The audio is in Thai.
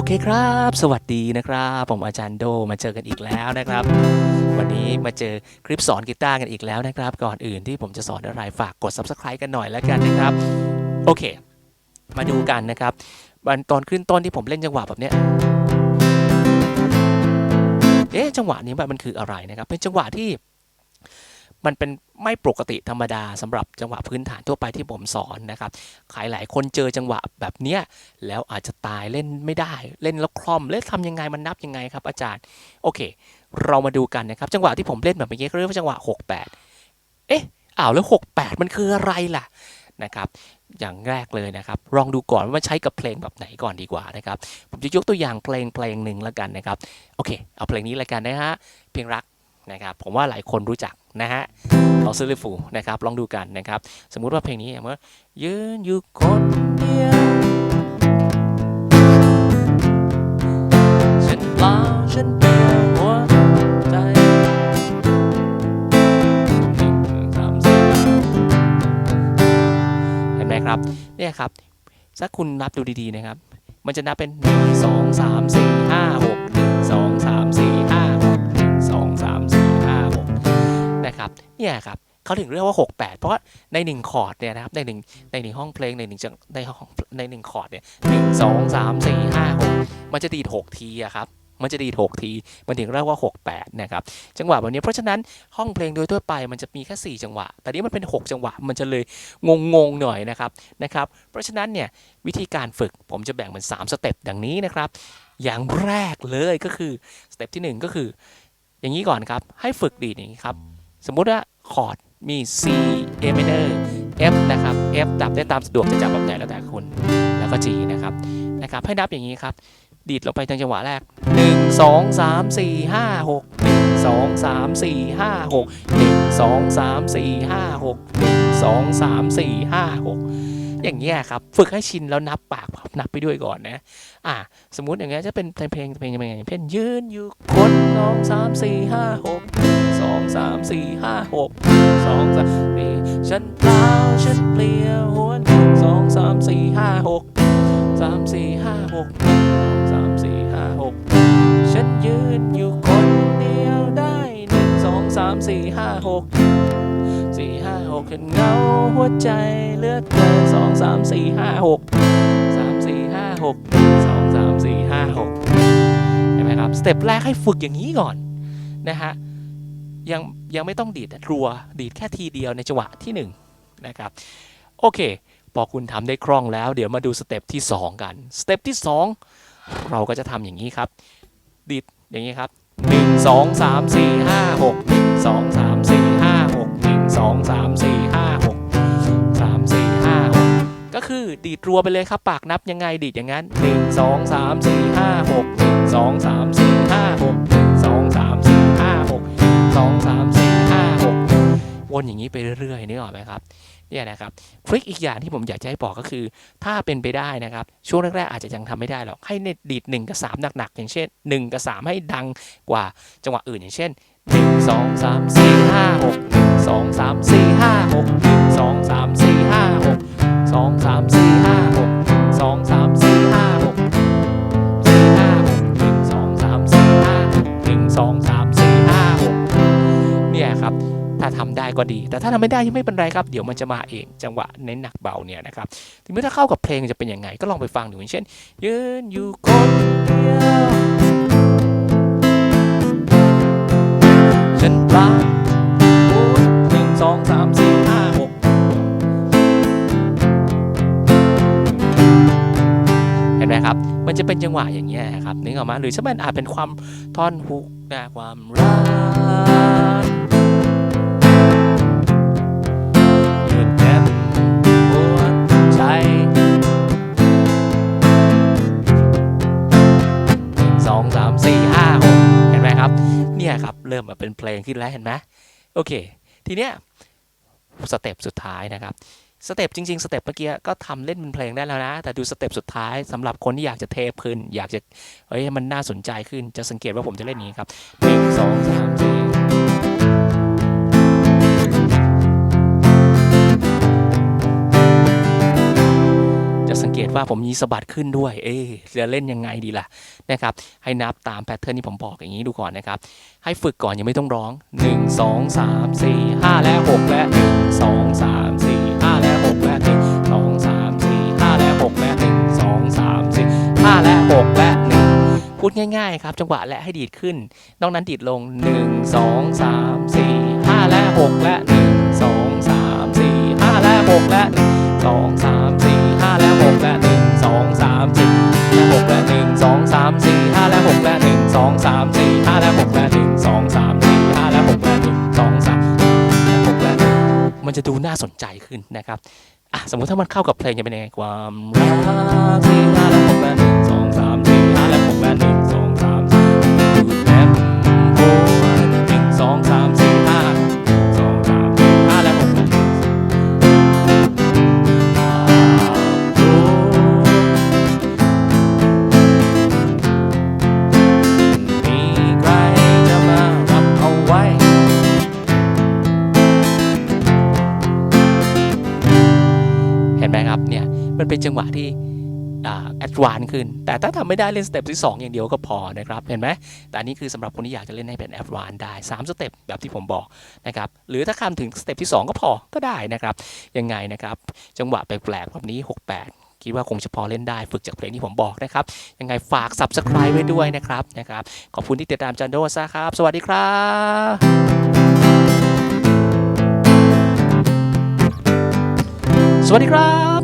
โอเคครับ สวัสดีนะครับ ผมอาจารย์โดมาเจอกันอีกแล้วนะครับ วันนี้มาเจอคลิปสอนกีตาร์กันอีกแล้วนะครับ ก่อนอื่นที่ผมจะสอนอะไรฝากกด subscribe กันหน่อยแล้วกันนะครับ โอเค มาดูกันนะครับวันตอนขึ้นต้นที่ผมเล่นจังหวะแบบเนี้ยเอ๊ะจังหวะนี้มันคืออะไรนะครับ เป็นจังหวะที่ มันเป็นไม่ปกติธรรมดาสำหรับจังหวะพื้นฐานทั่วไปที่ผมสอนนะครับใครหลายคนเจอจังหวะแบบเนี้ยแล้วอาจจะตายเล่นไม่ได้ เล่นแล้วคล่อมเล่นทำยังไงมันนับยังไงครับ อาจารย์โอเค เรามาดูกันนะครับ จังหวะที่ผมเล่นแบบเมื่อกี้เขาเรียกว่าจังหวะ 68 เอ๊ะอ้าวแล้ว 68 มันคืออะไรล่ะนะครับอย่างแรกเลยนะครับ ลองดูก่อนว่ามันใช้กับเพลงแบบไหนก่อนดีกว่านะครับ ผมจะยกตัวอย่างเพลงเพลงหนึ่งแล้วกันนะครับ โอเค เอาเพลงนี้แล้วกันนะฮะ เพลงรักนะครับ ผมว่าหลายคนรู้จัก นะฮะของซิลิฟูนะครับลองดูกันนะครับ สมมุติว่าเพลงนี้เมื่อยืนอยู่คนเดียวฉันเล่าฉันเปลี่ยหัวใจเห็นไหมครับเนี่ยครับถ้าคุณนับดูดีๆนะครับ มันจะนับเป็นหนึ่งสองสามสี่ห้าหกหนึ่งสองสามสี่ นะครับเนี่ยครับเขาถึงเรียกว่า 68 เพราะว่าในหนึ่งคอร์ดเนี่ยนะครับในหนึ่งในหนึ่งห้องเพลงในหนึ่งจังในห้องในหนึ่งคอร์ดเนี่ยหนึ่งสองสามสี่ห้าหกมันจะดีดหกทีอะครับมันจะดีดหกทีมันถึงเรียกว่า 68 นะครับ จังหวะแบบนี้เพราะฉะนั้นห้องเพลงโดยทั่วไปมันจะมีแค่ 4 จังหวะ แต่นี้มันเป็น 6 จังหวะ มันจะเลยงงๆหน่อยนะครับนะครับ เพราะฉะนั้นเนี่ยวิธีการฝึกผมจะแบ่งเป็น 3 สเต็ปดังนี้นะครับ อย่างแรกเลยก็คือสเต็ปที่ 1 ก็คือ อย่างนี้ก่อนครับ ให้ฝึกดีดอย่างนี้ครับ สมมุติว่าคอร์ดมี C A minor F นะครับ F จับได้ตามสะดวกจะจับแบบไหนแล้วแต่คุณแล้วก็ G นะครับนะครับให้นับอย่างนี้ครับ ดีดลงไปทางจังหวะแรก 1 2 3 4 5 6 1 2 3 4 5 6 1 2 3 4 5 6 1 2 3 4 5 6 อย่างเงี้ยครับ ฝึกให้ชินแล้วนับปากนับไปด้วยก่อนนะอ่าสมมุติอย่างเงี้ยจะเป็นเพลงเพลงเพลงยังไงอย่างเช่นยืนอยู่คนสองสามสี่ห้าหก สองสามสี่ห้าหกสองสามสี่ฉันเปล่าฉันเปลี่ยวหัวสองสามสี่ห้าหกสามสี่ห้าหกสองสามสี่ห้าหกฉันยืนอยู่คนเดียวได้หนึ่งสองสามสี่ห้าหกสี่ห้าหกเห็นเงาหัวใจเลือดเกินสองสามสี่ห้าหกสามสี่ห้าหกสองสามสี่ห้าหกเห็นไหมครับสเต็ปแรกให้ฝึกอย่างนี้ก่อนนะฮะ ยังยังไม่ต้องดีดรัวดีดแค่ทีเดียวในจังหวะที่1นงนะครับโอเค พอคุณทำได้คล่องแล้ว เดี๋ยวมาดูสเต็ปที่ 2 กันสเต็ปที่ 2 เราก็จะทำอย่างนี้ครับ ดีดอย่างนี้ครับ 1 2 3 4 5 6 1 2 3 4 5 6 1 2 3 4 5 6 3 4 5 6 ก็คือดีดรัวไปเลยครับปากนับยังไงดีดอย่างนั้น 1 2 3 4 5 6 1 2 3 4 5 6 1 2 3 4 5 6 สองสามสี่ห้าหกวนอย่างนี้ไปเรื่อยๆนึกออกไหมครับเนี่ยนะครับทริคอีกอย่างที่ผมอยากจะให้บอกก็คือ ถ้าเป็นไปได้นะครับ ช่วงแรกๆอาจจะยังทำไม่ได้หรอก ให้เน็ตดีด1กับ 3 หนักๆ อย่างเช่น 1 กับ 3 ให้ดังกว่าจังหวะอื่นอย่างเช่น 1 2 3 4 5 6 1 2 3 4 5 6 1 2 3 4 5 6 2 3 4 ก็ดี แต่ถ้าทำไม่ได้ยังไม่เป็นไรครับ เดี๋ยวมันจะมาเองจังหวะเน้นหนักเบาเนี่ยนะครับทีนี้ถ้าเข้ากับเพลงจะเป็นยังไง ก็ลองไปฟังดูอย่างเช่น ยืนอยู่คนเดียวฉันปลาพูดหนึ่งสองสามสี่ห้าหกเห็นไหมครับ มันจะเป็นจังหวะอย่างเงี้ยครับนึกออกมาหรือถ้ามันอาจเป็นความท่อนฮุกนะความรัก ห้าหกเห็นไหมครับ เนี่ยครับ เริ่มมาเป็นเพลงขึ้นแล้วเห็นไหมโอเค ทีเนี้ยสเต็ปสุดท้ายนะครับสเต็ปจริงๆสเต็ปเมื่อกี้ก็ทำเล่นเป็นเพลงได้แล้วนะ แต่ดูสเต็ปสุดท้ายสำหรับคนที่อยากจะเทพขึ้นอยากจะเฮ้ยมันน่าสนใจขึ้นจะสังเกตว่าผมจะเล่นนี้ครับหนึ่งสองสามสี่ จะสังเกตตว่าผมมีสะบัดขึ้นด้วย เอ๊จะเล่นยังไงดีล่ะนะครับ ให้นับตามแพทเทิร์นที่ผมบอกอย่างนี้ดูก่อนนะครับ ให้ฝึกก่อนยังไม่ต้องร้อง 1 2 3 4 5 และ 6 และ 1 2 3 4 5 และ 6 และ 1 2 3 4 5 และ 6 และ 1 2 3 4 5 และ 6 และ 1 พูดง่ายๆครับ จังหวะและให้ดีดขึ้น นอกนั้นดีดลง 1 2 3 4 5 และ 6 และ 1 2 มันจะดูน่าสนใจขึ้นนะครับอะสมมุติถ้ามันเข้ากับเพลงจะเป็นยังไงความรักที่5และ6และ1 มันเป็นจังหวะที่แอดวานขึ้น แต่ถ้าทำไม่ได้เล่นสเต็ปที่ 2 อย่างเดียวก็พอนะครับ เห็นไหม แต่อันนี้คือสำหรับคนที่อยากจะเล่นให้เป็นแอดวานได้ 3 สเต็ปแบบที่ผมบอกนะครับ หรือถ้าข้ามถึงสเต็ปที่ 2 ก็พอก็ได้นะครับ ยังไงนะครับ จังหวะแปลกๆแบบนี้ 68 คิดว่าคงจะพอเล่นได้ฝึกจากเพลงที่ผมบอกนะครับ ยังไงฝาก subscribe ไว้ด้วยนะครับนะครับ ขอบคุณที่ติดตามจันโดซะครับ สวัสดีครับสวัสดีครับ